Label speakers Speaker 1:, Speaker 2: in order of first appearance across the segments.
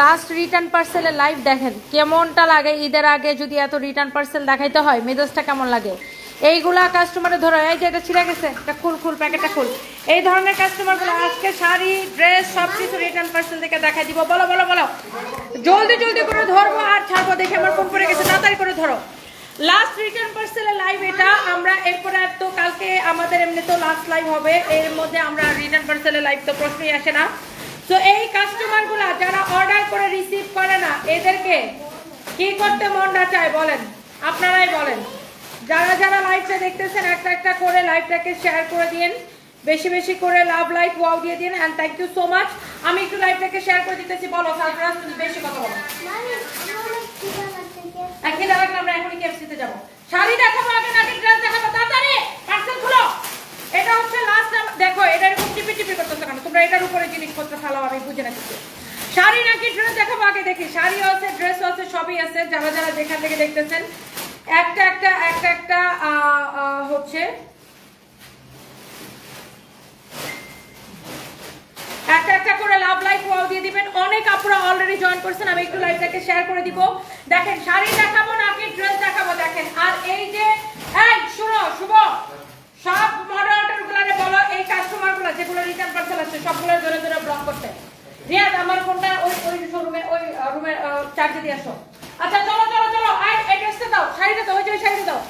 Speaker 1: Last return পার্সেলের live দেখেন, কেমনটা লাগে? ঈদের আগে যদি এত রিটার্ন পার্সেল দেখাইতে হয়, মেজাজটা কেমন লাগে? এইগুলা কাস্টমারে ধরো, এই যে এটা ছিঁড়ে গেছে, এটা খুল খুল প্যাকেটটা খুল। এই ধরনের কাস্টমারগুলো আজকে শাড়ি ড্রেস সব কিছু রিটার্ন পার্সেল থেকে দেখাই দিব। বলো বলো বলো। জলদি জলদি করে ধরবো আর ছাড়বো দেখে আমার ফোন করে গেছে, তাড়াতাড়ি করে ধরো। লাস্ট রিটার্ন পার্সেলের লাইভ এটা, আমরা এরপরে আর তো কালকে আমাদের এমনি তো লাস্ট লাইভ হবে, এর মধ্যে আমরা রিটার্ন পার্সেলের লাইভ তো প্রশ্নই আসে না। তো এই কাস্টমারগুলো যারা অর্ডার করে রিসিভ করে না এদেরকে কি করতে মনটা চায় বলেন? আপনারাই বলেন। যারা যারা লাইভটা দেখতেছেন একটা একটা করে লাইভটাকে শেয়ার করে দিন বেশি বেশি করে লাভ লাইভ ওয়াও দিয়ে দিন। And thank you so much আমি একটু লাইভটাকে শেয়ার করে দিতেছি। বলো সারপ্রাইজ তুমি বেশি কথা বলো। একই দাঁড়ান আমরা এখনই কেএফসিতে যাব। শাড়ি দেখাবো আগে নাকি ড্রেস দেখাবো তাড়াতাড়ি পার্সেল খুলো এটা হচ্ছে লাস্ট দেখো এটা এরকম টিপি টিপি করতেছো কেন তোমরা এটার উপরে জিনিসপত্র ফেলাও আমি বুঝে না কিছু শাড়ি নাকি ড্রেস দেখাবো আগে দেখি। শাড়িও আছে ড্রেসও আছে, সবই আছে। যারা যারা যেখান থেকে দেখতেছেন, একটা একটা একটা একটা হচ্ছে করে লাভ দিয়ে দিবেন। অনেক অলরেডি জয়েন করছেন, আমি একটু শেয়ার করে দিব। দেখেন, শাড়ি দেখাবো ড্রেস দেখাবো? দেখেন, আর এই যে শুভ। সব মডারেটর গুলারে বলো, এই কাস্টমারগুলো, যেগুলো রিটার্ন পার্সেল আছে, সবগুলো ধরে ধরে ব্লক করতে। রিয়াদ, আমার ফোনটা ওই ওই শোরুমে ওই রুমে চার্জে দিয়ে আসো। আচ্ছা চলো চলো চলো আই অ্যাড্রেসটা দাও শাড়িটা দাও, ওই যে শাড়িটা দাও।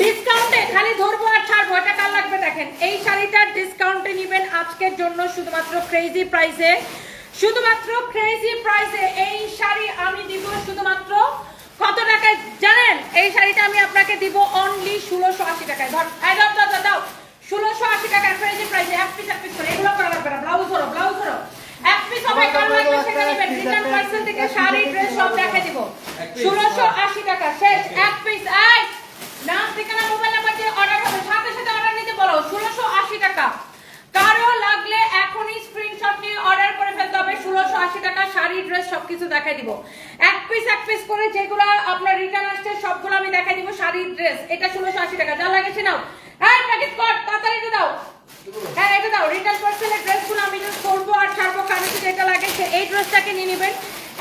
Speaker 1: ডিসকাউন্টে খালি ধরবো আর ছাড়বো, এটা কার লাগবে দেখেন। এই শাড়িটার ডিসকাউন্টে নেবেন আজকের জন্য শুধুমাত্র ক্রেজি প্রাইসে শুধুমাত্র ক্রেজি প্রাইসে এই শাড়ি আমি দিব শুধুমাত্র কত টাকায়? জানেন, এই শাড়িটা আমি আপনাকে দিব অনলি ষোলোশো আশি টাকায়। ধর এই দাও দাও দাও, দাও ষোলোশো আশি প্রাইস এক পিস এক পিস করে, এগুলো করা লাগবে না ব্লাউজ ব্লাউজ এক পিস হবে লাগবে রিটার্ন পার্সেল থেকে শাড়ি ড্রেস সব দিব। ষোলোশো আশি টাকা, শেষ, এক পিস আই নাম ঠিকানা মোবাইল নাম্বার দিয়ে অর্ডার হবে সাথে সাথে অর্ডার নিতে বলো, ষোলোশো আশি টাকা। কারও লাগলে এখনই স্ক্রিনশট নিয়ে অর্ডার করে ফেলতে হবে। ষোলোশো আশি টাকা, শাড়ি ড্রেস সবকিছু দেখাই দিব। এক পিস এক পিস করে যেগুলো আপনার রিটার্ন আসছে, সবগুলো আমি দেখাই দিব, শাড়ি ড্রেস এটা ষোলোশো আশি টাকা। যা লাগেছে নাও। হ্যাঁ প্যাকেট কর, তাড়াতাড়ি এটা দাও। হ্যাঁ এটা দাও। রিটার্ন পার্সেলের ড্রেসগুলো আমি জাস্ট করব আর ছাড়বো কারও যদি এটা লাগে, সে এই ড্রেসটাকে নিয়ে নেবেন।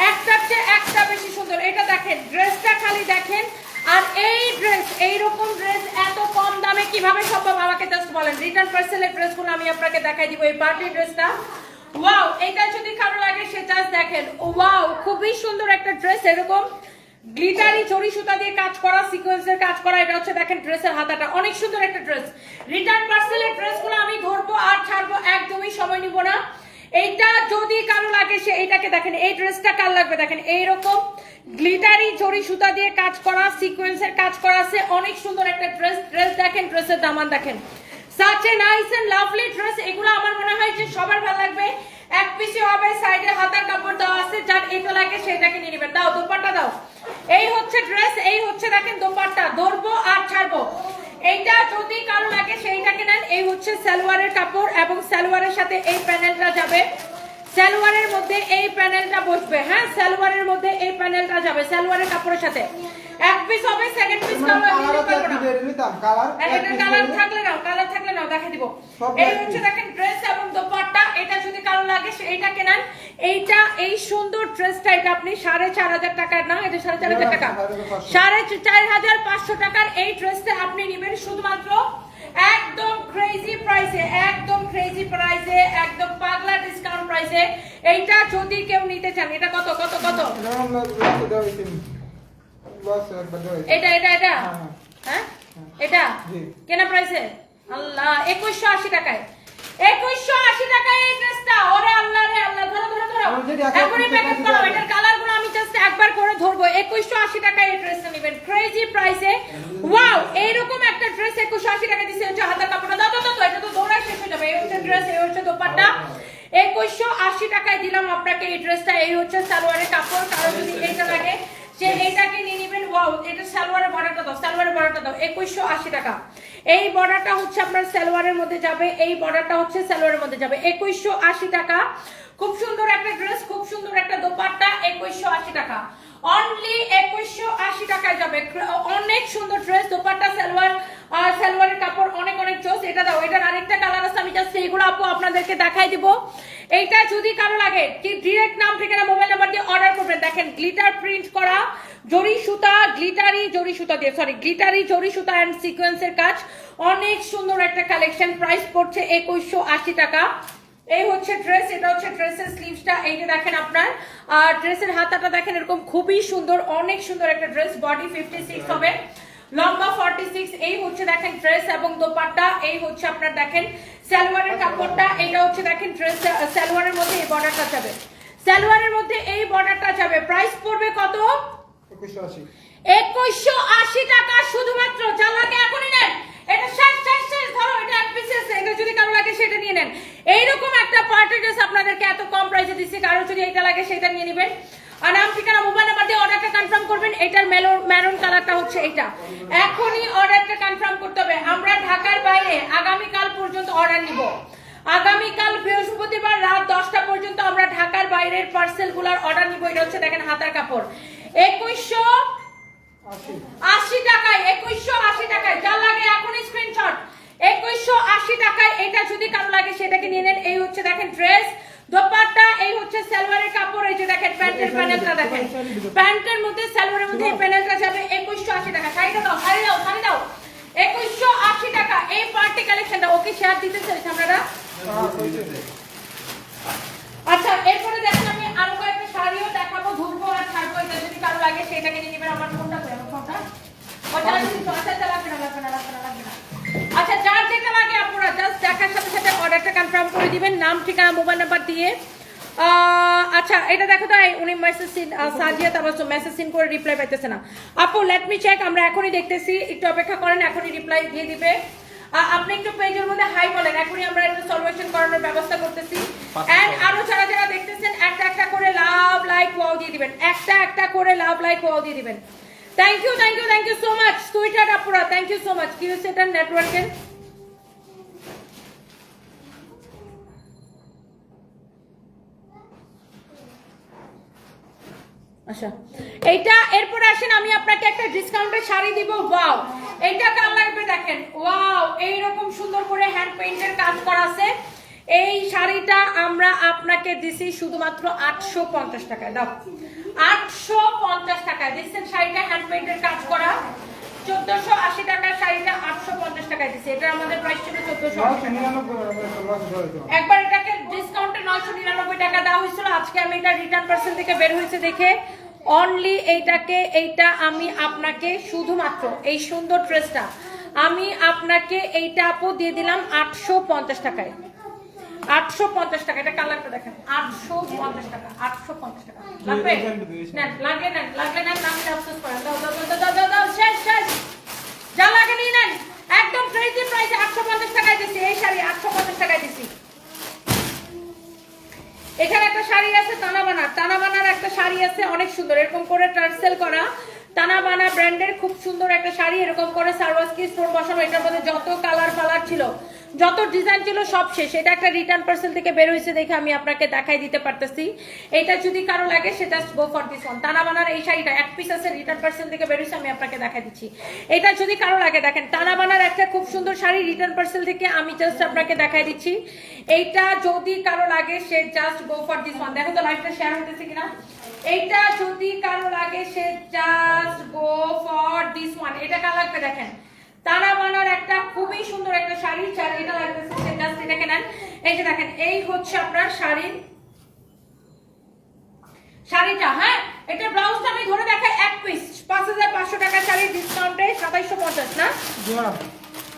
Speaker 1: একটার চেয়ে একটা বেশি সুন্দর। এটা দেখেন ড্রেসটা খালি দেখেন আর এই ড্রেস এইরকম ড্রেস এত কম দামে কীভাবে সম্ভব? আমাকে জাস্ট বলেন। রিটার্ন পার্সেলের ড্রেসগুলো আমি আপনাকে দেখাই দিব এই পার্টি ড্রেসটা ওয়াও এটা যদি কারও লাগে সে জাস্ট দেখেন। ওয়াও খুবই সুন্দর একটা ড্রেস এরকম গ্লিটারি চড়ি সুতা দিয়ে কাজ করা সিকোয়েন্সের কাজ করা, এটা হচ্ছে দেখেন ড্রেসের হাতাটা। অনেক সুন্দর একটা ড্রেস রিটার্ন পার্সেলের ড্রেসগুলো আমি ধরবো আর ছাড়বো, একদমই সময় নিব না। এইটা যদি কারও লাগে, সে এইটাকে দেখেন, এই ড্রেসটা কার লাগবে? দেখেন, এইরকম গ্লিটারি জড়ি সুতা দিয়ে কাজ করা সিকোয়েন্সের কাজ করা আছে। অনেক সুন্দর একটা ড্রেস। ড্রেস দেখেন, ড্রেসের দামান দেখেন। Such nice and lovely dress এগুলো আমার মনে হয় যে সবার ভালো লাগবে। এক পিসে হবে সাইডে হাতার কাপড় দেওয়া আছে। যার এটা লাগে সেটাকে নিয়ে নেবেন। দাও, দোপাট্টা দাও। এই হচ্ছে ড্রেস এই হচ্ছে দেখেন দোপাট্টা। ধরবো আর ছাড়বো। এইটা যদি কারও লাগে সেইটাকে নেন এই হচ্ছে সালোয়ারের কাপড় এবং সালোয়ারের সাথে এই প্যানেলটা যাবে। সালোয়ারের মধ্যে এই প্যানেলটা বসবে হ্যাঁ? সালোয়ারের মধ্যে এই প্যানেলটা যাবে, সালোয়ারের কাপড়ের সাথে। এক পিস হবে সেকেন্ড পিস কালার কালার থাকলে নাও কালার থাকলে নাও দেখা দিব এই হচ্ছে দেখেন ড্রেস এবং দোপাট্টা এটা যদি কারও লাগে এইটা কেনেন এইটা এই সুন্দর ড্রেসটা এটা আপনি সাড়ে চার হাজার টাকার না এটা সাড়ে চার হাজার টাকা সাড়ে চার হাজার পাঁচশো টাকার এই ড্রেসটা আপনি নেবেন শুধুমাত্র একদম ক্রেজি প্রাইসে একদম ক্রেজি প্রাইসে একদম পাগলা ডিসকাউন্ট প্রাইসে এইটা যদি কেউ নিতে চান এটা কত কত কত এটা এটা এটা? হ্যাঁ এটা?
Speaker 2: জি।
Speaker 1: কেনা প্রাইসে আল্লাহ একুশশো আশি টাকায়। একুশশো আশি টাকায় এই ড্রেসটা ওরে আল্লাহ রে আল্লাহ। ধরো ধরো ধরো। এখনই প্যাকেট করো এটার কালারগুলো আমি জাস্ট একবার করে ধরবো। একুশশো আশি টাকায় এই ড্রেসটা নেবেন। ক্রেজি প্রাইসে ওয়াও এইরকম একটা ড্রেস একুশশো আশি টাকা দিচ্ছে হচ্ছে হাতের কাপড়টা। দাও দাও দাও, এটা তো দৌড়ায় শেষ হয়ে যাবে। এই হচ্ছে ড্রেস এই হচ্ছে দোপাট্টা। একুশশো আশি টাকায় দিলাম আপনাকে এই ড্রেসটা এই হচ্ছে সালোয়ারের কাপড়। কারও যদি এইটা লাগে সে এইটাকে নিয়ে ওয়াও, এটা সালোয়ারের বর্ডারটা দাও, সালোয়ারের বর্ডারটা দাও, একুশশো আশি টাকা। এই বর্ডারটা হচ্ছে আপনার সালোয়ারের মধ্যে যাবে, এই বর্ডারটা হচ্ছে সালোয়ারের মধ্যে যাবে, একুশশো আশি টাকা। খুব সুন্দর একটা ড্রেস, খুব সুন্দর একটা দোপাট্টা একুশশো আশি টাকা। অনলি একুশশো আশি টাকায় যাবে। অনেক সুন্দর ড্রেস, দোপাট্টা, সালোয়ার সালোয়ারের কাপড়, অনেক অনেক চোস এটা দাও, এটার আরেকটা কালার আছে, আমি জাস্ট এইগুলো আপু আপনাদেরকে দেখাই দিব। এইটা যদি কারও লাগে, কি ডিরেক্ট নাম, ঠিকানা মোবাইল নাম্বার দিয়ে অর্ডার করবেন। দেখেন গ্লিটার প্রিন্ট করা জরি সুতা গ্লিটারি জরি সুতা দিয়ে সরি গ্লিটারি জরি সুতা অ্যান্ড সিকোয়েন্সের কাজ। অনেক সুন্দর একটা কালেকশন প্রাইস পড়ছে একুশশো আশি টাকা। এই হচ্ছে ড্রেস এটা হচ্ছে ড্রেসের স্লিভসটা এই যে দেখেন আপনার আর ড্রেসের হাতাটা দেখেন এরকম খুবই সুন্দর অনেক সুন্দর একটা ড্রেস বডি ফিফটি সিক্স হবে লম্বা 46 এই হচ্ছে দেখেন ড্রেস এবং দোপাট্টা এই হচ্ছে আপনার দেখেন সালোয়ারের কাপড়টা এটা হচ্ছে দেখেন ড্রেস সালোয়ারের মধ্যে এই বর্ডারটা যাবে। সালোয়ারের মধ্যে এই বর্ডারটা যাবে প্রাইস পড়বে কত?
Speaker 2: একুশশো আশি।
Speaker 1: একুশশো আশি টাকা শুধুমাত্র যা লাগে এখনই নেন। এটা শেষ শেষ। ধরো এটা এক পিসেস এটা যদি কারও লাগে সেটা নিয়ে নেন। এইরকম একটা পার্টি ড্রেস আপনাদেরকে এত কম প্রাইসে দিচ্ছি কারও যদি এটা লাগে সেটা নিয়ে নেবেন। আর নাম ঠিকানা মোবাইল নাম্বার দিয়ে অর্ডারটা কনফার্ম করবেন এটার মেরুন কালারটা হচ্ছে এটা। এখনই অর্ডারটা কনফার্ম করতে হবে। আমরা ঢাকার বাইরে আগামীকাল পর্যন্ত অর্ডার নিব। আগামীকাল বৃহস্পতিবার রাত দশটা পর্যন্ত আমরা ঢাকার বাইরের পার্সেলগুলোর অর্ডার নিব। এটা হচ্ছে দেখেন হাতার কাপড়। একুশশো
Speaker 2: আশি।
Speaker 1: আশি টাকায় একুশশো আশি টাকায়। যা লাগে এখনই স্ক্রিনশট একুশশো আশি টাকায় এটা যদি কারও লাগে সেটাকে নিয়ে নেন। এই হচ্ছে দেখেন ড্রেস দোপাট্টা এই হচ্ছে সালোয়ারের কাপড় এই যে দেখেন প্যান্টের প্যানেলটা দেখেন। প্যান্টের মধ্যে সালোয়ারের মধ্যে এই প্যানেলটা যাবে একুশশো আশি টাকা। শাড়িটা দাও শাড়ি দাও শাড়ি দাও। একুশশো আশি টাকা। এই পার্টি কালেকশনটা ওকে শেয়ার দিতে চাইছি আপনারা? আচ্ছা এরপরে দেখেন আমি আরও কয়েকটা শাড়িও দেখাবো ধরবো আর ছাড়বো। এটা যদি কারও লাগে সেটাকে নিয়ে নেবেন। আমার ফোনটা করে আমার ফোনটা ওটা আচ্ছা আচ্ছা, লাগবে না লাগবে না লাগবে না লাগবে না। আচ্ছা যার যেটা লাগে আপনারা জাস্ট দেখার সাথে সাথে অর্ডারটা কনফার্ম করে দিবেন। নাম ঠিকানা মোবাইল নাম্বার দিয়ে। আচ্ছা এটা দেখো তো উনি মেসেজ সিন সাজিয়া তারপর মেসেজ সিন করে রিপ্লাই পাইতেছে না। আপু লেট মি চেক আমরা এখনই দেখতেছি একটু অপেক্ষা করেন এখনই রিপ্লাই দিয়ে দিবে। আপনি একটু পেজের মধ্যে হাই বলেন এখনই আমরা একটু সলিউশন করানোর ব্যবস্থা করতেছি। এন্ড আরও যারা যারা দেখতেছেন একটা একটা করে লাভ লাইক ওয়াও দিয়ে দিবেন। একটা একটা করে লাভ লাইক ওয়াও দিয়ে দিবেন। Thank you thank you thank you so much sweater আপুরা থ্যাংক ইউ সো মাচ কি হচ্ছে এটা নেটওয়ার্কের আচ্ছা এইটা এরপরে আসেন, আমি আপনাকে একটা ডিসকাউন্টের শাড়ি দিব লাগবে দেখেন এইরকম সুন্দর করে কাজ করা আছে। এই শাড়িটা আমরা আপনাকে দিছি শুধুমাত্র আটশো পঞ্চাশ টাকায়, দাও। আটশো পঞ্চাশ টাকায়। দেখছেন শাড়িটা হ্যান্ড পেইন্টের কাজ করা। চোদ্দশো আশি টাকার শাড়িটা আটশো পঞ্চাশ টাকায় দিছি। এটা আমাদের প্রাইস ছিল চোদ্দশো। একবার এটাকে ডিসকাউন্টে নয়শো নিরানব্বই টাকা দেওয়া হয়েছিল। আজকে আমি এটা রিটার্ন পার্সেন্ট থেকে বের হয়েছে দেখে। অনলি এইটাকে, এইটা আমি আপনাকে শুধুমাত্র এই সুন্দর ড্রেসটা আমি আপনাকে এইটা আপু দিয়ে দিলাম আটশো পঞ্চাশ টাকায়। আটশো পঞ্চাশ টাকা এটা কালারটা দেখেন। আটশো পঞ্চাশ টাকা আটশো পঞ্চাশ টাকা। লাগবে? নেন লাগে নেন লাগলে নেন না আমি আফসোস করেন। দাও দাও দাও দাও দাও দাও শেষ শেষ। যা লাগে নিয়ে নেন। একদম ক্রেজি প্রাইসে আটশো পঞ্চাশ টাকায় দিচ্ছি এই শাড়ি আটশো পঞ্চাশ টাকায় দিচ্ছি এখানে একটা শাড়ি আছে টানা বানার টানা বানার একটা শাড়ি আছে অনেক সুন্দর। এরকম করে টার্সেল করা। টানা বানা ব্র্যান্ডের খুব সুন্দর একটা শাড়ি, এরকম করে সার্ভাসকি স্টোন বসানো, এটার মধ্যে যত কালার ফালার ছিল, যত ডিজাইন ছিল সব শেষ। এটা একটা রিটার্ন পার্সেল থেকে বের হয়েছে দেখে আমি আপনাকে দেখাই দিতে পারতেছি। এটা যদি কারও লাগে, সেটা গো ফর দিস ওয়ান টানা বানার এই শাড়িটা, এক পিস আছে রিটার্ন পার্সেল থেকে বের হয়েছে, আমি আপনাকে দেখাই দিচ্ছি। এটা যদি কারও লাগে, দেখেন টানা বানার একটা খুব সুন্দর শাড়ি রিটার্ন পার্সেল থেকে আমি জাস্ট আপনাকে দেখাই দিচ্ছি। এইটা যদি কারও লাগে, সে just go for this one দেখো তো লাইভটা শেয়ার হতেছে কিনা? এইটা যদি কারও লাগে, সে জাস্ট এটা কার লাগবে দেখেন? তারা বানার একটা খুবই সুন্দর একটা শাড়ি চার এটা লাগতেছে সে জাস্ট এটাকে নেন। এই যে দেখেন এই হচ্ছে আপনার শাড়ির শাড়িটা হ্যাঁ? এটা ব্লাউজটা আমি ধরে দেখাই এক পিস পাঁচ হাজার পাঁচশো টাকা শাড়ি ডিসকাউন্টে সাতাইশশো পঞ্চাশ না?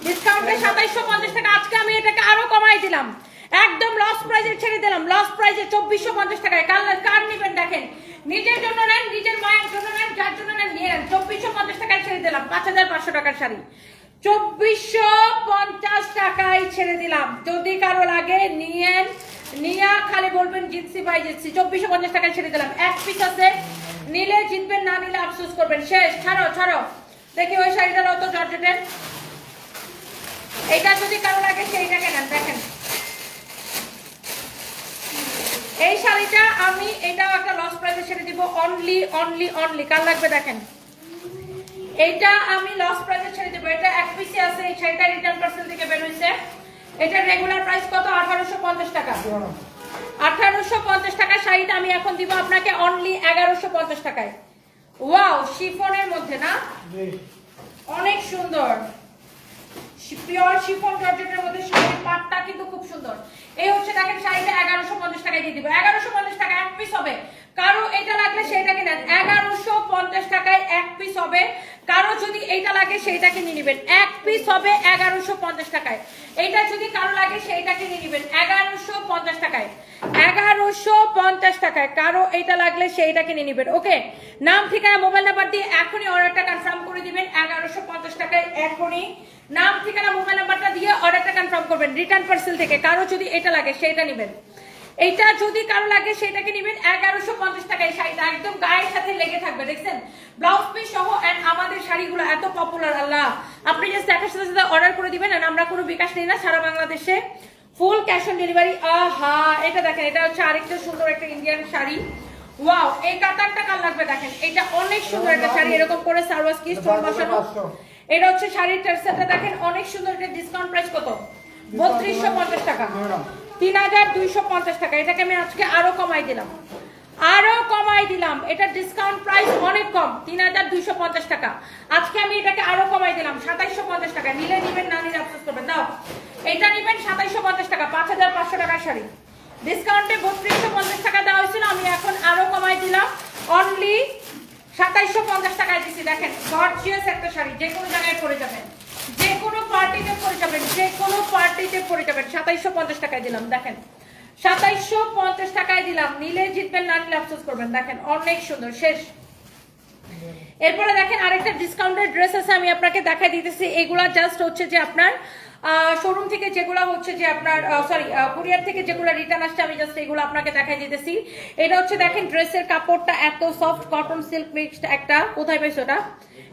Speaker 1: ডিসকাউন্টে সাতাইশশো পঞ্চাশ টাকা। আজকে আমি এটাকে আরও কমাই দিলাম। একদম লস প্রাইজে ছেড়ে দিলাম। লস প্রাইজে চব্বিশশো পঞ্চাশ টাকায়। কার নিবেন দেখেন? নিজের জন্য নেন, নিজের মায়ের জন্য নেন, যার জন্য নেন, নিয়ে নেন। চব্বিশশো পঞ্চাশ টাকায় ছেড়ে দিলাম, পাঁচ হাজার পাঁচশো টাকার শাড়ি। চব্বিশশো পঞ্চাশ টাকায় ছেড়ে দিলাম। যদি কারও লাগে, নিয়েন। নিয়া খালি বলবেন, জিতছি বাই জিতছি। চব্বিশশো পঞ্চাশ টাকায় ছেড়ে দিলাম। এক পিস আছে। নিলে জিতবেন, না নিলে আফসোস করবেন। শেষ, ছাড়ো ছাড়ো। দেখি ওই শাড়িটার অত জর্জেটের। এটা যদি কারও লাগে, সেইটাকে নেন, দেখেন। এই শাড়িটা আমি এটাও একটা লস প্রাইসে ছেড়ে দিব। অনলি অনলি অনলি কার লাগবে দেখেন? এইটা আমি লস প্রাইসে ছেড়ে দেবো। এটা এক পিসি আছে। এই শাড়িটা রিটার্ন পার্সেল থেকে বের হয়েছে এটার রেগুলার প্রাইস কত? আঠারোশো পঞ্চাশ টাকা। আঠারোশো পঞ্চাশ টাকার শাড়িটা আমি এখন দিব আপনাকে অনলি এগারোশো পঞ্চাশ টাকায়। ওয়াও শিফনের মধ্যে না? অনেক সুন্দর। পিওর শিফন জর্জেটের মধ্যে শাড়ির পাটটা কিন্তু খুব সুন্দর। এই হচ্ছে দেখেন শাড়িটা এগারোশো পঞ্চাশ টাকায় দিয়ে দিব। এগারোশো পঞ্চাশ টাকা এক পিস হবে। কারও এটা লাগলে সেটা কিনেন এগারোশো পঞ্চাশ টাকায় এক পিস হবে। কারও যদি এইটা লাগে সেইটা কিনে নেবেন। এক পিস হবে এগারোশো পঞ্চাশ টাকায়। এইটা যদি কারও লাগে সেইটা কিনে নেবেন। এগারোশো পঞ্চাশ টাকায়। এগারোশো পঞ্চাশ টাকায় কারও এইটা লাগলে সেইটা কিনে নেবেন। ওকে? নাম, ঠিকানা, মোবাইল নাম্বার দিয়ে এখনই অর্ডারটা কনফার্ম করে দিবেন। এগারোশো পঞ্চাশ টাকায় এখনই। নাম, ঠিকানা, মোবাইল নাম্বারটা দিয়ে অর্ডারটা কনফার্ম করবেন রিটার্ন পার্সেল থেকে কারও যদি এটা লাগে সেইটা নেবেন। এইটা যদি কারও লাগে সেটাকে নেবেন এগারোশো পঞ্চাশ টাকায় শাড়িটা একদম গায়ের সাথে লেগে থাকবে দেখছেন? ব্লাউজ পিস সহ এন্ড আমাদের শাড়িগুলো এত পপুলার আল্লাহ। আপনি জাস্ট দেখার সাথে সাথে অর্ডার করে দিবেন and আমরা কোনো বিকাশ নেই না সারা বাংলাদেশে ফুল ক্যাশ অন ডেলিভারি আহা এটা দেখেন এটা হচ্ছে আরেকটা সুন্দর একটা ইন্ডিয়ান শাড়ি। ওয়াও এই কাতারটা কার লাগবে দেখেন? এটা অনেক সুন্দর একটা শাড়ি এরকম করে সার্ভাস কি স্টোন বসানো। এটা হচ্ছে শাড়ির টার্সেলটা দেখেন, অনেক সুন্দর একটা ডিসকাউন্ট প্রাইস কত? বত্রিশশো পঞ্চাশ টাকা। তিন হাজার দুইশো পঞ্চাশ টাকা। এটাকে আমি আজকে আরও কমাই দিলাম। আরও কমাই দিলাম। এটা ডিসকাউন্ট প্রাইস অনেক কম। তিন হাজার দুইশো পঞ্চাশ টাকা। আজকে আমি এটাকে আরও কমাই দিলাম। সাতাইশশো পঞ্চাশ টাকা। নিলে নিবেন, না নিলে আফসোস করবেন। দাও। এটা নিবেন সাতাইশশো পঞ্চাশ টাকা। পাঁচ হাজার পাঁচশো টাকার শাড়ি। ডিসকাউন্টে বত্রিশশো পঞ্চাশ টাকা দেওয়া হয়েছিল। আমি এখন আরও কমাই দিলাম। অনলি সাতাইশশো পঞ্চাশ টাকায় দিচ্ছি দেখেন গর্জিয়াস একটা শাড়ি, যে কোনো জায়গায় পরে যাবেন। যে কোনো পার্টিতে পরে যাবেন, যে কোনো পার্টিতে পরে যাবেন। পঞ্চাশ টাকায় দিলাম, দেখেন। পঞ্চাশ টাকায় দিলাম, নিলে জিতবেন, না নিলে আফসোস করবেন। দেখেন, অনেক সুন্দর, শেষ। এরপরে দেখেন, আরেকটা ডিসকাউন্টেড ড্রেস আছে, আমি আপনাকে দেখাই দিতেছি। এগুলা জাস্ট হচ্ছে যে আপনার শোরুম থেকে যেগুলো হচ্ছে যে আপনার সরি কুরিয়ার থেকে যেগুলো রিটার্ন আসছে, আমি জাস্ট এগুলো আপনাকে দেখাই দিতেছি। এটা হচ্ছে দেখেন ড্রেসের কাপড়টা এত সফট কটন সিল্ক মিক্সড একটা, কোথায় পাইছো ওটা?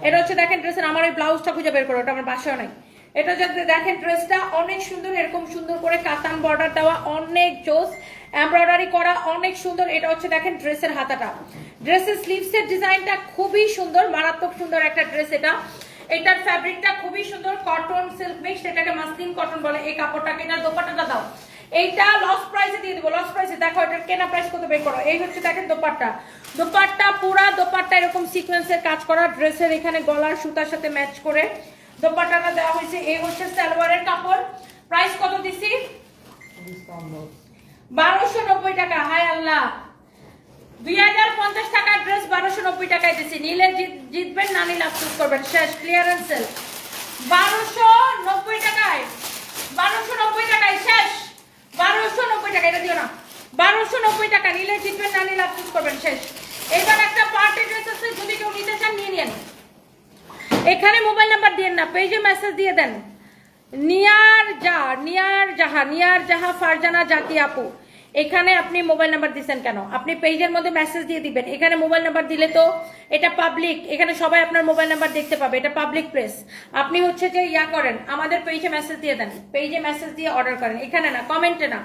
Speaker 1: এটা হচ্ছে দেখেন ড্রেসের আমার ওই ব্লাউজটা খুঁজে বের করো, ওটা আমার বাসায় নাই। এটা যাতে দেখেন ড্রেসটা অনেক সুন্দর, এরকম সুন্দর করে কাতান বর্ডার দেওয়া, অনেক জোস এমব্রয়ডারি করা, অনেক সুন্দর, এটা হচ্ছে দেখেন ড্রেসের হাতাটা। ড্রেসের স্লিভসের ডিজাইনটা খুবই সুন্দর, মারাত্মক সুন্দর একটা ড্রেস এটা। এটার ফ্যাব্রিকটা খুবই সুন্দর কটন সিল্ক মিক্সড এটাকে মাসলিন কটন বলে এই কাপড়টাকে এটার দোপাট্টাটা দাও। এইটা লস প্রাইসে দিয়ে দেবো লস প্রাইসে দেখো এটার কেনা প্রাইস কত বের করো। এই হচ্ছে দেখেন দোপাট্টা। দোপাট্টা পুরা দোপাট্টা এরকম সিকোয়েন্সের কাজ করা ড্রেসের এখানে গলার সুতার সাথে ম্যাচ করে। দোপাট্টাটা দেওয়া হয়েছে এই হচ্ছে সালোয়ারের কাপড়। প্রাইস কত দিছি? বারোশো নব্বই টাকা হায় আল্লাহ। দুই হাজার পঞ্চাশ টাকার ড্রেস বারোশো নব্বই টাকায় দিচ্ছি নিলে জিত- জিতবেন, না নিলে আফসোস করবেন। শেষ ক্লিয়ারেন্স সেল বারোশো নব্বই টাকায়, বারোশো নব্বই টাকায় শেষ। বারোশো নব্বই টাকা, এটা দিও না। বারোশো নব্বই টাকা, নিলে জিতবেন, না নিলে আফসোস করবেন। শেষ। এবার একটা পার্টি ড্রেস আছে, যদি কেউ নিতে চান, নিয়ে নিন এখানে মোবাইল নাম্বার দিয়ে না, পেজে মেসেজ দিয়ে দেন। নিয়ার যা নিয়ার জাহা নিয়ার জাহা ফারজানা জাতি আপু। এখানে আপনি মোবাইল নাম্বার দিচ্ছেন কেন? আপনি পেজের মধ্যে মেসেজ দিয়ে দিবেন। এখানে মোবাইল নাম্বার দিলে তো এটা পাবলিক এখানে সবাই আপনার মোবাইল নাম্বার দেখতে পাবে। এটা পাবলিক প্লেস আপনি হচ্ছে যে ইয়া করেন আমাদের পেজে মেসেজ দিয়ে দেন। পেজে মেসেজ দিয়ে অর্ডার করেন। এখানে না কমেন্টে না।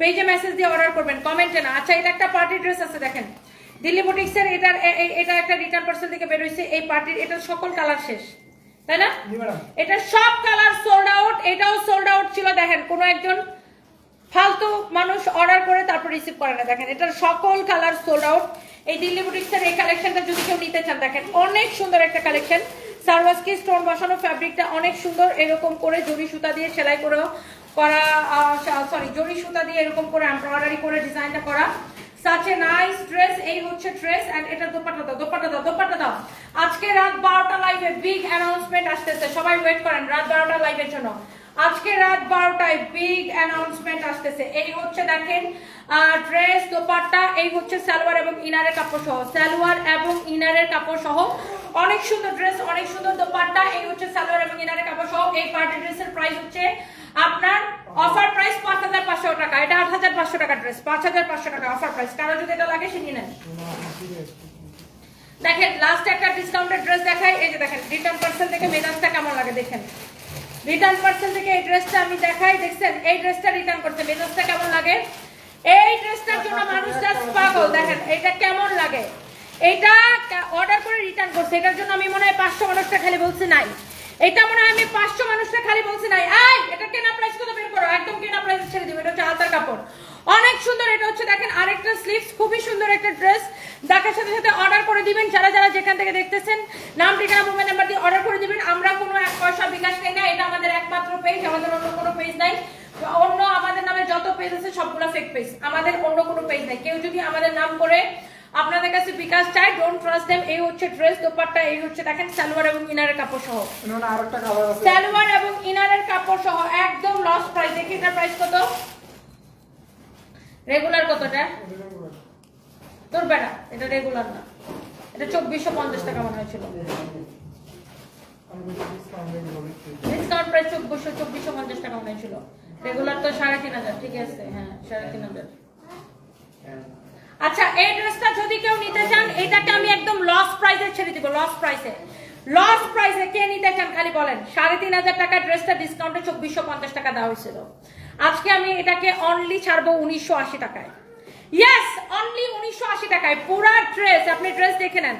Speaker 1: পেজে মেসেজ দিয়ে অর্ডার করবেন কমেন্টে না। আচ্ছা এটা একটা পার্টি ড্রেস আছে দেখেন। দিল্লি বুটিক্সের এটার এটা একটা রিটার্ন পার্সেল থেকে বের হয়েছে এই পার্টির এটার সকল কালার শেষ। তাই না? এটা সব কালার সোল্ড আউট এটাও সোল্ড আউট ছিল দেখেন। কোনো একজন ফালতু মানুষ অর্ডার করে তারপর রিসিভ করে না। দেখেন, এটার সকল কালার সোল্ড আউট এই দিল্লি বুটিক্সের এই কালেকশনটা যদি কেউ নিতে চান, দেখেন, অনেক সুন্দর একটা কালেকশন সার্ভাসকি স্টোন বসানো ফ্যাব্রিকটা অনেক সুন্দর এরকম করে জরি সুতা দিয়ে সেলাই করে, করা সরি জরি সুতা দিয়ে এরকম করে এমব্রয়ডারি করে ডিজাইনটা করা। সাচ নাইস ড্রেস এই হচ্ছে ড্রেস এন্ড এটা দোপাট্টা দাও দোপাট্টা দাও দোপাট্টা দাও। আজকে রাত বারোটা লাইভে বিগ অ্যানাউন্সমেন্ট আসতেছে। সবাই ওয়েট করেন, রাত বারোটা লাইভের জন্য। আজকে রাত বারোটায় বিগ অ্যানাউন্সমেন্ট আসতেছে। এই হচ্ছে দেখেন ড্রেস দোপাট্টা, এই হচ্ছে সালোয়ার এবং ইনারের কাপড় সহ সালোয়ার এবং ইনারের কাপড় সহ অনেক সুন্দর ড্রেস অনেক সুন্দর দোপাট্টা, এই হচ্ছে সালোয়ার এবং ইনারের কাপড় সহ এই পার্টি ড্রেসের প্রাইস হচ্ছে আপনার অফার প্রাইস পাঁচ হাজার পাঁচশো টাকা। এটা আট হাজার পাঁচশো টাকা ড্রেস পাঁচ হাজার পাঁচশো টাকা অফার প্রাইস কারও যদি এটা লাগে, সে নিয়ে নেন। দেখেন লাস্ট একটা ডিসকাউন্টেড ড্রেস দেখায় এই যে দেখেন রিটার্ন পার্সেল থেকে মেজাজটা কেমন লাগে, দেখেন। রিটার্ন পার্সেল থেকে এই ড্রেসটা আমি দেখাই। দেখছেন? এই ড্রেসটা রিটার্ন করতে মেজাজটা কেমন লাগে? এই ড্রেসটার জন্য মানুষ জাস্ট পাগল। দেখেন, এটা কেমন লাগে? এটা অর্ডার করে রিটার্ন করছে। এটার জন্য আমি মনে হয় পাঁচশো মানুষটা খালি বলছি নাই। এটা মনে হয় আমি পাঁচশো মানুষটা খালি বলছি নাই। আই এটা কেনা প্রাইস কত বের করো? একদম কেনা প্রাইস ছেড়ে দিবে। এটা হচ্ছে হাতার কাপড়। অনেক সুন্দর এটা হচ্ছে দেখেন আরেকটা স্লিভস খুবই সুন্দর একটা ড্রেস দেখার সাথে সাথে অর্ডার করে দিবেন যারা যারা যেখান থেকে দেখতেছেন নাম ঠিকানা মোবাইল নাম্বার দিয়ে অর্ডার করে দিবেন। আমরা কোনো এক পয়সা বিকাশ নেই না এটা আমাদের একমাত্র পেজ আমাদের অন্য কোনো পেজ নাই। অন্য আমাদের নামে যত পেজ আছে সবগুলো ফেক পেজ আমাদের অন্য কোনো পেজ নাই। কেউ যদি আমাদের নাম করে আপনাদের কাছে বিকাশ চাই ডোন্ট ট্রাস্ট দেম এই হচ্ছে ড্রেস দোপাট্টা এই হচ্ছে দেখেন সালোয়ার এবং ইনারের কাপড় সহ। সালোয়ার এবং ইনারের কাপড় সহ একদম লস প্রাইস দেখি এটার প্রাইস কত? রেগুলার কতটা? তোর বেড়া এটা রেগুলার না। এটা চব্বিশশো পঞ্চাশ টাকা মনে হয়েছিল
Speaker 2: ডিসকাউন্ট
Speaker 1: প্রাইস চব্বিশশো চব্বিশশো পঞ্চাশ টাকা মনে হয়েছিল রেগুলার তো সাড়ে তিন হাজার, ঠিক আছে হ্যাঁ সাড়ে তিন হাজার। আচ্ছা এই ড্রেসটা যদি কেউ নিতে চান, এটাকে আমি একদম লস প্রাইসে ছেড়ে দিব লস প্রাইসে লস প্রাইসে কে নিতে চান, খালি বলেন। সাড়ে তিন হাজার টাকা ড্রেসটা ডিসকাউন্টে চব্বিশশো পঞ্চাশ টাকা দেওয়া হয়েছিল। আজকে আমি এটাকে অনলি ছাড়বো উনিশশো আশি টাকায়। ইয়েস অনলি উনিশশো আশি টাকায়। পুরা ড্রেস আপনি ড্রেস দেখে নেন।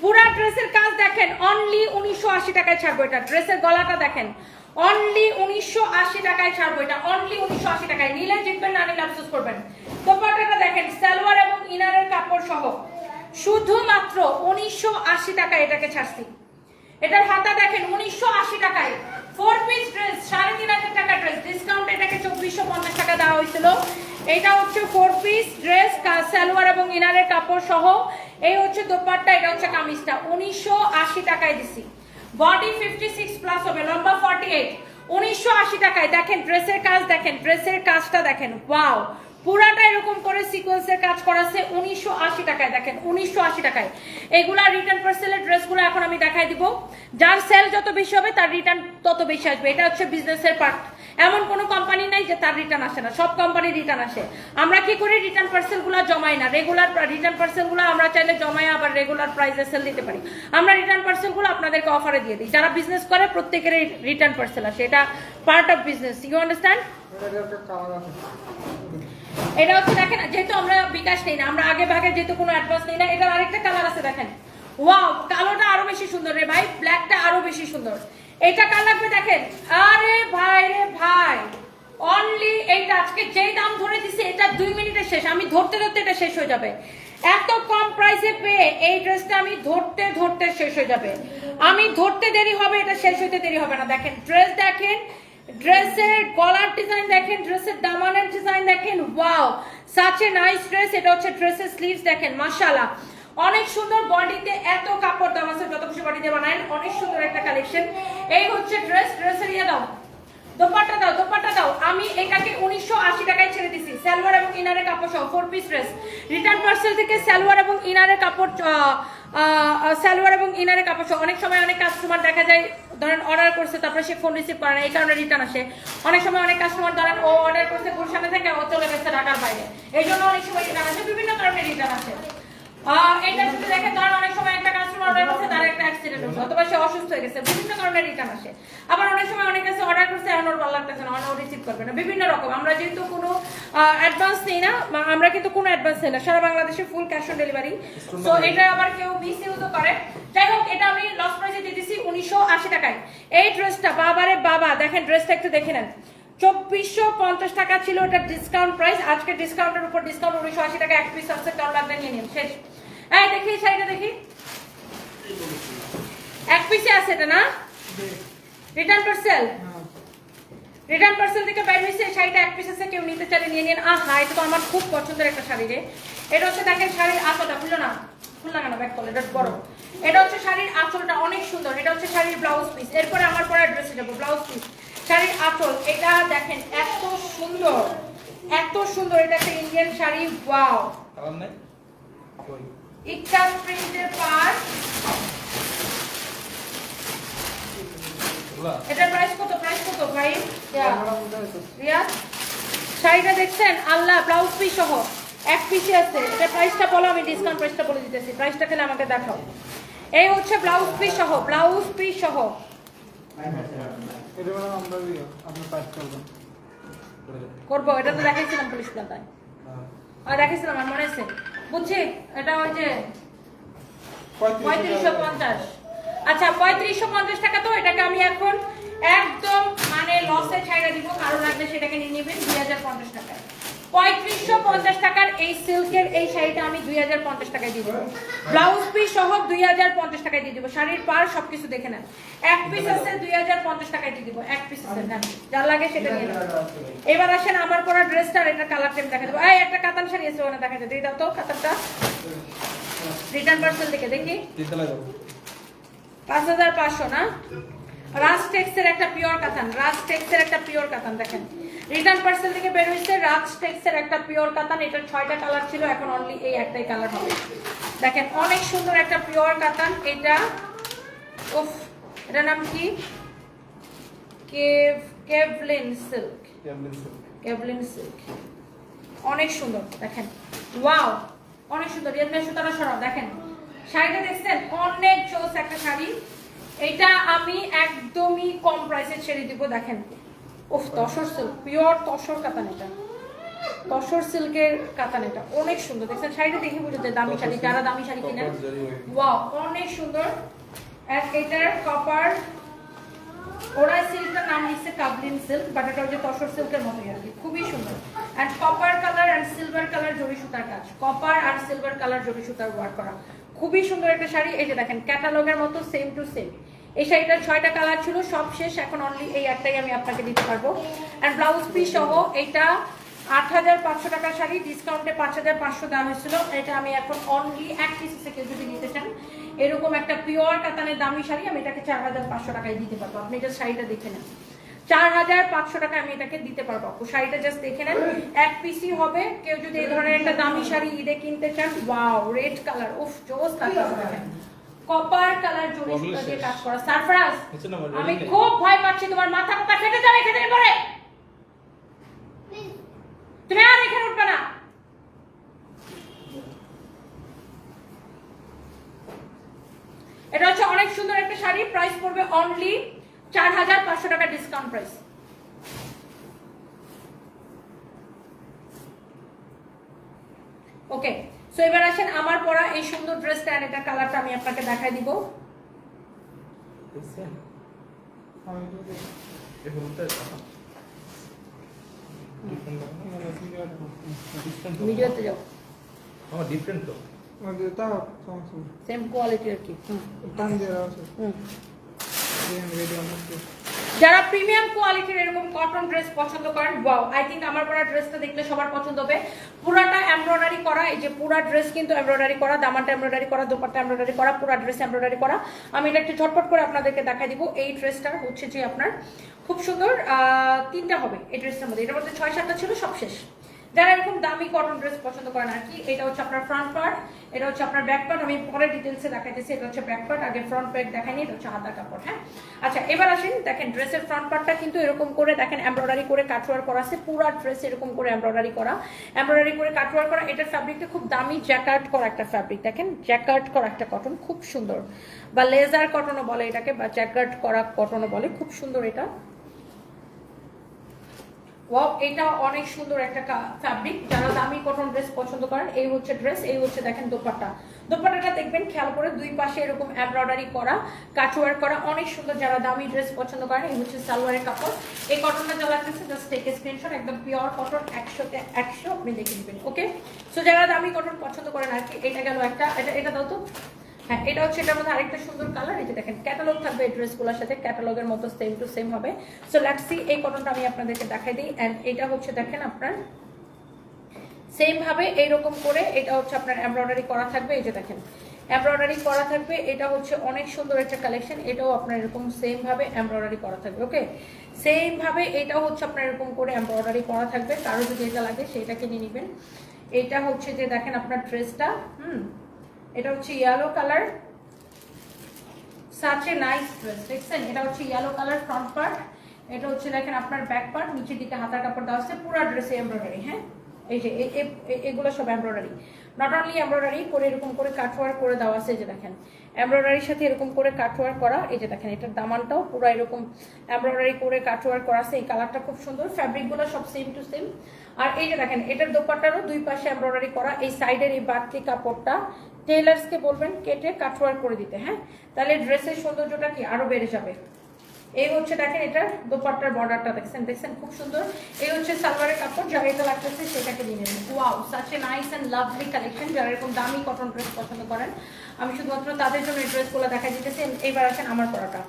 Speaker 1: পুরা ড্রেসের কাজ দেখেন অনলি উনিশশো আশি টাকায় ছাড়বো এটা। ড্রেসের গলাটা দেখেন অনলি উনিশশো আশি টাকায় ছাড়বো এটা। অনলি উনিশশো আশি টাকায়। নিলে জিতবেন, না নিলে আফসোস করবেন। দোপাট্টাটা দেখেন, সালোয়ার এবং ইনারের কাপড় সহ। শুধুমাত্র উনিশশো আশি টাকায় এটাকে ছাড়ছি। এটার হাতা দেখেন, উনিশশো আশি টাকায়। ফোর পিস ড্রেস সাড়ে তিন হাজার টাকা ড্রেস ডিসকাউন্ট এটাকে চব্বিশশো পঞ্চাশ টাকা দেওয়া হয়েছিল। এটা হচ্ছে ফোর পিস ড্রেস সালোয়ার এবং ইনারের কাপড় সহ। এই হচ্ছে দোপাট্টা, এটা হচ্ছে কামিজটা। উনিশশো আশি টাকায় দিছি। বডি ফিফটি সিক্স প্লাস হবে লম্বা ফর্টি এইট উনিশশো আশি টাকায়। দেখেন ড্রেসের কাজ দেখেন ড্রেসের কাজটা দেখেন। ওয়াও পুরাটা এরকম করে সিকোয়েন্সের কাজ করা আছে উনিশশো আশি টাকায়। দেখেন, উনিশশো আশি টাকায়। এগুলা রিটার্ন পার্সেলের ড্রেসগুলো এখন আমি দেখাই দিব। যার সেল যত বেশি হবে, তার রিটার্ন তত বেশি আসবে। এটা হচ্ছে বিজনেসের পার্ট এমন কোনো কোম্পানি নাই যে তার রিটার্ন আসে না। সব কোম্পানি রিটার্ন আসে। আমরা কি করি? রিটার্ন পার্সেলগুলো জমাই না। রেগুলার রিটার্ন পার্সেলগুলো আমরা চাইলে জমাই আবার রেগুলার প্রাইসে সেল দিতে পারি। আমরা রিটার্ন পার্সেলগুলো আপনাদেরকে অফারে দিয়ে দিই। যারা বিজনেস করে প্রত্যেকের রিটার্ন পার্সেল আসে। এটা part of business you understand
Speaker 2: এটা
Speaker 1: এটা হচ্ছে দেখেন, যেহেতু আমরা বিকাশ নেই না, আমরা আগে ভাগে যেহেতু কোনো অ্যাডভান্স নেই না, এটার আরেকটা কালার আছে দেখেন। ওয়াও কালোটা আরও বেশি সুন্দর রে ভাই ব্ল্যাকটা আরও বেশি সুন্দর। এটা কার লাগবে দেখেন? আরে ভাই রে ভাই অনলি এইটা, আজকে যেই দাম ধরে দিছে, এটা দুই মিনিটে শেষ, আমি ধরতে ধরতে এটা শেষ হয়ে যাবে। এত কম প্রাইসে পেয়ে এই ড্রেসটা আমি ধরতে ধরতে শেষ হয়ে যাবে। আমি ধরতে দেরি হবে, এটা শেষ হইতে দেরি হবে না। দেখেন ড্রেস দেখেন ড্রেসের গলার ডিজাইন দেখেন ড্রেসের দামানের ডিজাইন দেখেন wow such a nice dress এটা হচ্ছে ড্রেসের স্লিভস দেখেন, মাশাআল্লাহ। অনেক সুন্দর বডিতে এত কাপড় দাম আছে, যত খুশি বডিতে বানায় অনেক সুন্দর একটা কালেকশন এই হচ্ছে ড্রেস ড্রেসের ইয়ে দাও। দোপাট্টা দাও দোপাট্টা দাও। আমি এটাকে উনিশশো আশি টাকায় ছেড়ে দিছি। সালোয়ার এবং ইনারের কাপড় সহ four piece dress return parcel থেকে সালোয়ার এবং ইনারের কাপড় সালোয়ার এবং ইনারে কাপড় অনেক সময় অনেক কাস্টমার দেখা যায়, ধরেন অর্ডার করছে, তারপরে সে ফোন রিসিভ করে না, এই কারণে রিটার্ন আসে। অনেক সময় অনেক কাস্টমার ধরেন ও অর্ডার করছে, গুলশানে থেকে ও চলে গেছে ঢাকার বাইরে। এই জন্য অনেক সময় রিটার্ন আসে, বিভিন্ন কারণে রিটার্ন আসে। আহ, এটা যদি দেখেন ধরেন অনেক সময় একটা কাস্টমার অর্ডার করছে তার একটা অ্যাক্সিডেন্ট হচ্ছে অথবা সে অসুস্থ হয়ে গেছে বিভিন্ন কারণে রিটার্ন আসে। আবার অনেক সময় অনেক কাছে অর্ডার করছে এখন ভালো লাগতেছে না ও রিসিভ করবে না বিভিন্ন রকম। আমরা যেহেতু কোনো অ্যাডভান্স নেই না আমরা কিন্তু কোনো অ্যাডভান্স নেই না সারা বাংলাদেশে ফুল ক্যাশ অন ডেলিভারি তো এটা আবার কেউ মিস ইউজও করে। যাই হোক এটা আমি লস প্রাইসে দিয়ে দিচ্ছি উনিশশো আশি টাকায়। এই ড্রেসটা বাবারে বাবা দেখেন ড্রেসটা একটু দেখে নেন। চব্বিশশো পঞ্চাশ টাকা ছিল ওটা ডিসকাউন্ট প্রাইস আজকে ডিসকাউন্টের উপর ডিসকাউন্ট উনিশশো আশি টাকা এক পিস আছে কারণ লাগবে নিয়ে নিন শেষ। এই দেখি শাড়িটা দেখি। এক পিসে আছে এটা, না? রিটার্ন পার্সেল রিটার্ন পার্সেল থেকে বাইরে শাড়িটা এক পিস আছে, কেউ নিতে চাইলে নিয়ে নিন এটা তো আমার খুব পছন্দের একটা শাড়ি রে। এটা হচ্ছে, দেখেন, শাড়ির আঁচলটা, খুললো না? খুললা কেন? ব্যাক করল, এটা বড়। এটা হচ্ছে শাড়ির আঁচলটা অনেক সুন্দর। এটা হচ্ছে শাড়ির ব্লাউজ পিস এরপরে আমার পরে ড্রেসে যাব ব্লাউজ পিস শাড়ির আঁচল, এটা দেখেন, এত সুন্দর। এত সুন্দর, এটা একটা ইন্ডিয়ান শাড়ি ওয়াও ইকটা প্রিন্টের পার এটার প্রাইস কত? প্রাইস কত ভাই? রিয়াজ শাড়িটা দেখছেন? আল্লাহ ব্লাউজ পিস সহ। এক পিসে আছে। এটা প্রাইসটা বলো আমি ডিসকাউন্ট প্রাইসটা বলে দিতেছি। প্রাইসটা খেলে আমাকে দেখাও। এই হচ্ছে ব্লাউজ পিস সহ ব্লাউজ পিস সহ। করব। এটা তো দেখাইছিলাম পুলিশ প্লাতায় আর দেখাইছিলাম আমার মনে আছে? বুঝছি? এটা ওই যে পঁয়ত্রিশশো পঞ্চাশ। আচ্ছা পঁয়ত্রিশশো পঞ্চাশ টাকা তো এটাকে আমি এখন একদম মানে লসে ছাইড়া দিব কারও লাগবে সেটাকে নিয়ে নেবেন দুই হাজার পঞ্চাশ টাকায়। পঁয়ত্রিশশো পঞ্চাশ টাকার এই সিল্কের এই শাড়িটা আমি দুই হাজার পঞ্চাশ টাকায় দিয়ে দেবো। ব্লাউজ পিস সহ দুই হাজার পঞ্চাশ টাকায় দিয়ে দেবো। শাড়ির পার সবকিছু দেখে নেন। এক পিস আছে দুই হাজার পঞ্চাশ টাকায় দিয়ে দেবো। এক পিস আছে নেন। যার লাগে সেটা নিয়ে নেন। এবার আসেন আমার পরা ড্রেসটা আর এটা কালার টেম দেখা দেবো। এই একটা কাতান শাড়ি আছে ওখানে দেখা যাবে দাও তো কাতানটা। রিটার্ন পার্সেল দেখি
Speaker 3: যাব
Speaker 1: পাঁচ হাজার পাঁচশো না? রাজ টেক্সের একটা পিওর কাতান রাজ টেক্সের একটা পিওর কাতান দেখেন। রিটার্ন পার্সেল থেকে বের হয়েছে রাজ টেক্সের একটা পিওর কাতান এটার ছয়টা কালার ছিল এখন অনলি এই একটাই কালার হবে। দেখেন অনেক সুন্দর একটা পিওর কাতান এটা উফ এটার নাম কি? কেভ কেভলিন সিল্ক। কেভলিন সিল্ক। অনেক সুন্দর দেখেন। ওয়াও অনেক সুন্দর রিয়াদ ভাই সুতারা সরাও দেখেন। শাড়িটা দেখছেন অনেক চোস একটা শাড়ি। এটা আমি একদমই কম প্রাইসে ছেড়ে দিব দেখেন। উফ তসর সিল্ক পিওর তসর কাতান এটা। তসর সিল্কের কাতান এটা। অনেক সুন্দর। দেখছেন শাড়িটা দেখে বুঝতে দামি শাড়ি যারা দামি শাড়ি
Speaker 3: Copper
Speaker 1: ওয়াও অনেক সুন্দর। আর এটার কপার ওরা সিল্কটার নাম লিখছে কাবলিন সিল্ক বাট এটা হচ্ছে তসর সিল্কের মতোই আর কি। খুবই সুন্দর। And copper colour and silver colour জরি সুতার কাজ। কপার আর সিলভার কালার জরি সুতার ওয়ার্ক করা। খুবই সুন্দর একটা শাড়ি। এই যে দেখেন ক্যাটালগের মতো সেম টু সেম এই শাড়িটার ছয়টা কালার ছিল, সব শেষ। এখন অনলি এই একটাই আমি আপনাকে দিতে পারব। আর ব্লাউজ পিস সহ এইটা আট হাজার পাঁচশো টাকার শাড়ি। ডিসকাউন্টে পাঁচ হাজার পাঁচশো দেওয়া হয়েছিল। এটা আমি এখন অনলি এক পিস থেকে যদি নিতে চান, এরকম একটা পিওর কাতানের দামি শাড়ি, আমি এটাকে চার হাজার পাঁচশো টাকায় দিতে পারব। আপনি এটা শাড়িটা দেখে নেন। চার হাজার পাঁচশো টাকা আমি এটাকে দিতে পারব। আপু শাড়িটা জাস্ট দেখে নেন। এক পিসি হবে। কেউ যদি এই ধরনের একটা দামি শাড়ি ঈদে কিনতে চান ওয়াও রেড কালার উফ জোস কপার কালার জড়ি সুতা দিয়ে কাজ করা। সারফরাজ আমি খুব ভয় পাচ্ছি তোমার মাথা মাথা ফেটে যাবে খেতে পরে তুমি আর এখানে উঠবে না। এটা হচ্ছে অনেক সুন্দর একটা শাড়ি। প্রাইস পড়বে অনলি চার হাজার পাঁচশো টাকা ডিসকাউন্ট প্রাইস ওকে সো এবার আসেন আমার পরা এই সুন্দর ড্রেসটা আর এটা কালারটা আমি আপনাকে দেখাই দিব। ভিডিওতে যাও।
Speaker 3: আমার তো।
Speaker 2: নেই।
Speaker 1: সেম কোয়ালিটি আর কি। হুম।
Speaker 2: আছে
Speaker 1: হুম। যারা প্রিমিয়াম কোয়ালিটির এরকম কটন ড্রেস পছন্দ করেন ওয়াও আই থিঙ্ক আমার পরা ড্রেসটা দেখলে সবার পছন্দ হবে। পুরাটা এমব্রয়ডারি করা, এই যে পুরা ড্রেস কিন্তু এমব্রয়ডারি করা, দামানটা এমব্রয়ডারি করা, দোপাট্টা এমব্রয়ডারি করা, পুরা ড্রেস এমব্রয়ডারি করা। আমি এটা একটু ঝটপট করে আপনাদেরকে দেখাই দিব। এই ড্রেসটা হচ্ছে যে আপনার, খুব সুন্দর তিনটা হবে এই ড্রেসটার মধ্যে। এটার মধ্যে ছয় সাতটা ছিল, সব শেষ। যারা এরকম দামি কটন ড্রেস পছন্দ করেন আর কি, এটা হচ্ছে আপনার ফ্রন্ট পার্ট এটা হচ্ছে আপনার ব্যাক পার্ট আমি পরে ডিটেলসে দেখাইতেছি, এটা হচ্ছে ব্যাক পার্ট আগে ফ্রন্ট পার্ট দেখাইনি, এটা হচ্ছে হাতার কাপড় হ্যাঁ? আচ্ছা এবার আসেন, দেখেন ড্রেসের ফ্রন্ট পার্টটা কিন্তু এরকম করে, দেখেন এমব্রয়ডারি করে কাটওয়ার করা আছে, পুরা ড্রেস এরকম করে এমব্রয়ডারি করা এমব্রয়ডারি করে কাটওয়ার করা, এটার ফ্যাব্রিকটা খুব দামি জ্যাকার্ট করা একটা ফ্যাব্রিক দেখেন জ্যাকার্ট করা একটা কটন খুব সুন্দর, বা লেজার কটনও বলে এটাকে, বা জ্যাকার্ট করা কটনও বলে, খুব সুন্দর এটা ওয়াও এটা অনেক সুন্দর একটা ফ্যাব্রিক যারা দামি কটন ড্রেস পছন্দ করেন, এই হচ্ছে ড্রেস এই হচ্ছে দেখেন দোপাট্টা। দোপাট্টাটা দেখবেন খেয়াল করে দুই পাশে এরকম এমব্রয়ডারি করা কাটওয়ার করা, অনেক সুন্দর যারা দামি ড্রেস পছন্দ করেন, এই হচ্ছে সালোয়ারের কাপড়। এই কটনটা যা লাগতেছে জাস্ট টেক স্ক্রিনশট একদম পিওর কটন একশোতে একশো আপনি দেখে নেবেন ওকে সো যারা দামি কটন পছন্দ করেন আর কি, এটা গেল একটা, এটা এটা দাও তো। হ্যাঁ এটা হচ্ছে এটার মধ্যে আরেকটা সুন্দর কালার এই যে দেখেন ক্যাটালগ থাকবে এই ড্রেসগুলোর সাথে ক্যাটালগের মতো সেম টু সেম হবে। সো লেটস এই কটনটা আমি আপনাদেরকে দেখাই দিই এন্ড এটা হচ্ছে দেখেন আপনার সেম ভাবে এইরকম করে, এটা হচ্ছে আপনার এমব্রয়ডারি করা থাকবে, এই যে দেখেন এমব্রয়ডারি করা থাকবে, এটা হচ্ছে অনেক সুন্দর একটা কালেকশন এটাও আপনার এরকম সেম ভাবে এমব্রয়ডারি করা থাকবে ওকে সেম ভাবে এটাও হচ্ছে আপনার এরকম করে এমব্রয়ডারি করা থাকবে, কারও যদি এটা লাগে সেটাকে নিয়ে নেবেন। এটা হচ্ছে যে দেখেন আপনার ড্রেসটা হুম এটা হচ্ছে yellow colour such a nice dress দেখছেন? এটা হচ্ছে ইয়েলো কালার ফ্রন্ট পার্ট এটা হচ্ছে দেখেন আপনার ব্যাক পার্ট নিচের দিকে হাতার কাপড় দেওয়া আছে, পুরো ড্রেসে এমব্রয়ডারি হ্যাঁ? এই যে এগুলো সব এমব্রয়ডারি নট অনলি এমব্রয়ডারি করে এরকম করে কাটওয়ার করে দেওয়া আছে যে দেখেন। এমব্রয়ডারির সাথে এরকম করে কাটওয়ার করা, এই যে দেখেন এটার দামানটাও পুরো এরকম এমব্রয়ডারি করে কাটওয়ার করা আছে, এই কালারটা খুব সুন্দর ফ্যাব্রিকগুলো সব সেম টু সেম আর এই যে দেখেন, এটার দোপাটারও দুই পাশে এমব্রয়ডারি করা, এই সাইডের এই বাড়তি কাপড়টা টেলার্সকে বলবেন কেটে কাটওয়ার করে দিতে হ্যাঁ? তাহলে ড্রেসের সৌন্দর্যটা কি? আরও বেড়ে যাবে। এই হচ্ছে দেখেন এটা দোপাট্টার বর্ডারটা দেখছেন? দেখছেন? খুব সুন্দর। এই হচ্ছে সালোয়ারের কাপড় এটা লাগতেছে সেটাকে নিয়ে নেবেন। Wow such a nice and lovely collection যারা এরকম দামি কটন ড্রেস পছন্দ করেন, আমি শুধুমাত্র তাদের জন্য এই ড্রেসগুলো দেখা দিতেছি। এইবার আসেন আমার পড়াটা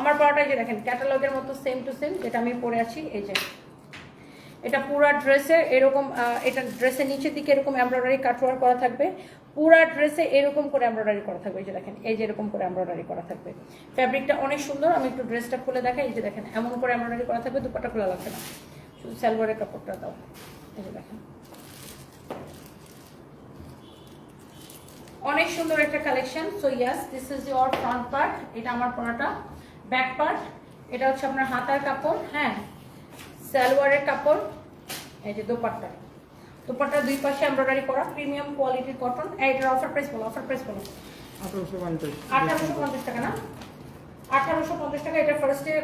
Speaker 1: আমার পড়াটা যে দেখেন ক্যাটালগের মতো সেম টু সেম যেটা আমি পরে আছি, এই যে। এটা পুরা ড্রেসে এরকম এটা ড্রেসের নিচের দিকে এরকম এমব্রয়ডারি কাটওয়ার করা থাকবে। পুরা ড্রেসে এরকম করে এমব্রয়ডারি করা থাকবে, এই যে দেখেন, এই যে এরকম করে এমব্রয়ডারি করা থাকবে। ফ্যাব্রিকটা অনেক সুন্দর, আমি একটু ড্রেসটা খুলে দেখাই, এই যে দেখেন, এমন করে এমব্রয়ডারি করা থাকবে, দুপাটা খোলা লাগবে না। শুধু সালোয়ারের কাপড়টা দাও, এই যে দেখেন। অনেক সুন্দর একটা collection so yes this is your front part এটা আমার পরাটা। ব্যাক পার্ট এটা হচ্ছে আপনার হাতার কাপড় হ্যাঁ। সালোয়ারের কাপড় এই যে দোপাট্টা। দোপাট্টার দুই পাশে এমব্রয়ডারি করা প্রিমিয়াম কোয়ালিটির কটন। এটার অফার প্রাইস বলো অফার প্রাইস বলো।
Speaker 2: আঠারোশো পঞ্চাশ।
Speaker 1: আঠারোশো পঞ্চাশ টাকা না? আঠারোশো পঞ্চাশ টাকা এটা ফার্স্টে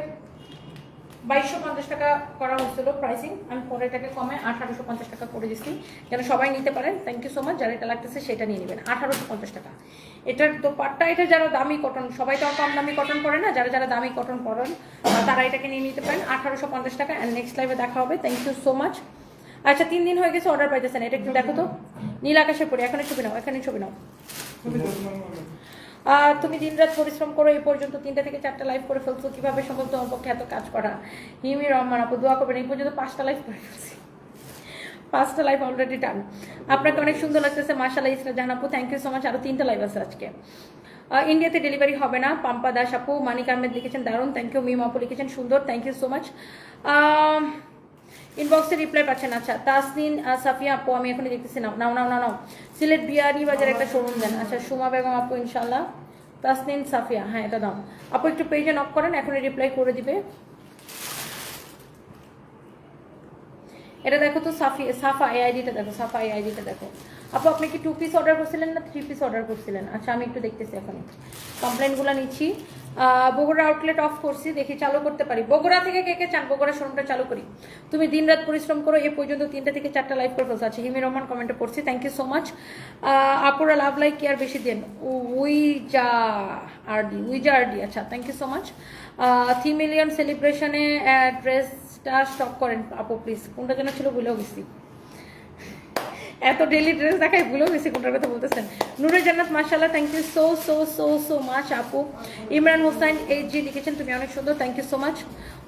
Speaker 1: বাইশশো পঞ্চাশ টাকা করা হচ্ছিল প্রাইসিং আমি পরে এটাকে কমে আঠারোশো পঞ্চাশ টাকা করে দিচ্ছি। যেন সবাই নিতে পারেন। থ্যাংক ইউ সো মাচ যারা এটা লাগতেছে সেটা নিয়ে নেবেন। আঠারোশো পঞ্চাশ টাকা। এটার তো পাটটা এটা যারা দামি কটন সবাই তো আর কম দামি কটন পরে না? যারা যারা দামি কটন পরেন তারা এটাকে নিয়ে নিতে পারেন। আঠারোশো পঞ্চাশ টাকা। অ্যান্ড নেক্সট লাইভে দেখা হবে। থ্যাংক ইউ সো মাচ আচ্ছা তিন দিন হয়ে গেছে অর্ডার পাইতেছেন। এটা একটু দেখো তো। নীল আকাশে পড়ে। এখানে ছবি নাও এখানে ছবি নাও। তুমি দিনরাত পরিশ্রম করো, এই পর্যন্ত তিনটা থেকে চারটা লাইভ করে ফেলছো, কীভাবে সম্ভব তোমার পক্ষে এত কাজ করা? হিমি রহমান আপু দোয়া করবেন, এই পর্যন্ত পাঁচটা লাইভ করে ফেলছি। পাঁচটা লাইভ অলরেডি ডান আপনাকে অনেক সুন্দর লাগতেছে মার্শাল্লাহ ইসরা জাহান আপু থ্যাংক ইউ সো মাচ আরও তিনটা লাইভ আছে আজকে। ইন্ডিয়াতে ডেলিভারি হবে না, পাম্পা দাস আপু, মানিক আহমেদ লিখেছেন দারুণ থ্যাংক ইউ মিম আপু লিখেছেন সুন্দর থ্যাংক ইউ সো মাচ ইনবক্সে রিপ্লাই পাচ্ছেন। আচ্ছা তাসনিন সাফিয়া আপু, আমি এখনই দেখতেছি। না নাও নাও নাও সিলেট বিয়ারি বাজার একটা শোরুম দেন। আচ্ছা সুমা বেগম আপু ইনশাল্লাহ তাসনিন, সাফিয়া হ্যাঁ এটা দাও। আপু, একটু পেজে নক করেন, এখনই রিপ্লাই করে দিবে। এটা দেখো তো সাফি, সাফা এআইডিটা আইডিটা দেখো, সাফা এআইডিটা আইডিটা দেখো। আপু, আপনি কি টু পিস অর্ডার করছিলেন না থ্রি পিস অর্ডার করছিলেন? আচ্ছা আমি একটু দেখতেছি এখন। কমপ্লেনগুলো নিচ্ছি। বগুড়া আউটলেট অফ করছি, দেখি চালু করতে পারি। বগুড়া থেকে কে কে চান? বগুড়া শোরুমটা চালু করি। তুমি দিনরাত পরিশ্রম করো, এ পর্যন্ত তিনটা থেকে চারটা লাইভ করে ফেলছো। আচ্ছা হিমি রহমান কমেন্টে পড়ছি। থ্যাংক ইউ সো মাচ আপুরা লাভ লাইক কেয়ার বেশি দেন। উইজা আর ডি উইজা আর ডি আচ্ছা thank you so much three million সেলিব্রেশনে ড্রেসটা স্টক করেন আপু প্লিজ কোনটা যেন ছিল ভুলেও গেছি। এত ডেলি ড্রেস দেখাই ভুলেও গেছি, কোনটার কথা বলতেছেন। নুরে জান্নাত মাশাল্লাহ thank you so so so so much আপু। ইমরান হোসেন, এই যে লিখেছেন, তুমি অনেক সুন্দর থ্যাংক ইউ সো মাচ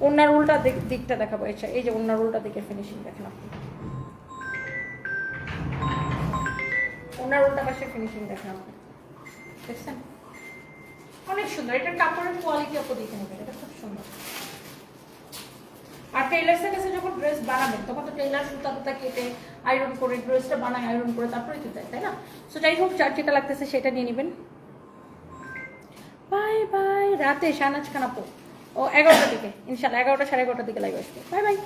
Speaker 1: ওনার উল্টা দিক- দিকটা দেখাবো আচ্ছা এই যে ওনার উল্টা দিকের ফিনিশিং দেখেন আপনি। ওনার উল্টা পাশে ফিনিশিং দেখেন আপনি। দেখছেন? অনেক সুন্দর এটা কাপড়ের কোয়ালিটি আপু দেখে নেবেন, এটা খুব সুন্দর। আর টেইলার্সের কাছে যখন ড্রেস বানাবেন, তখন তো টেইলার সুতা কেটে আয়রন করে ড্রেসটা বানায় আয়রন করে তারপরে দিতে দেয়, তাই না? সো যাই হোক, যার যেটা লাগতেছে সেটা নিয়ে নেবেন। বাই বাই রাতে শাহনাজ খানাপো ও, এগারোটার দিকে। ইনশাল্লাহ, এগারোটা সাড়ে এগারোটার দিকে আসবে। Bye bye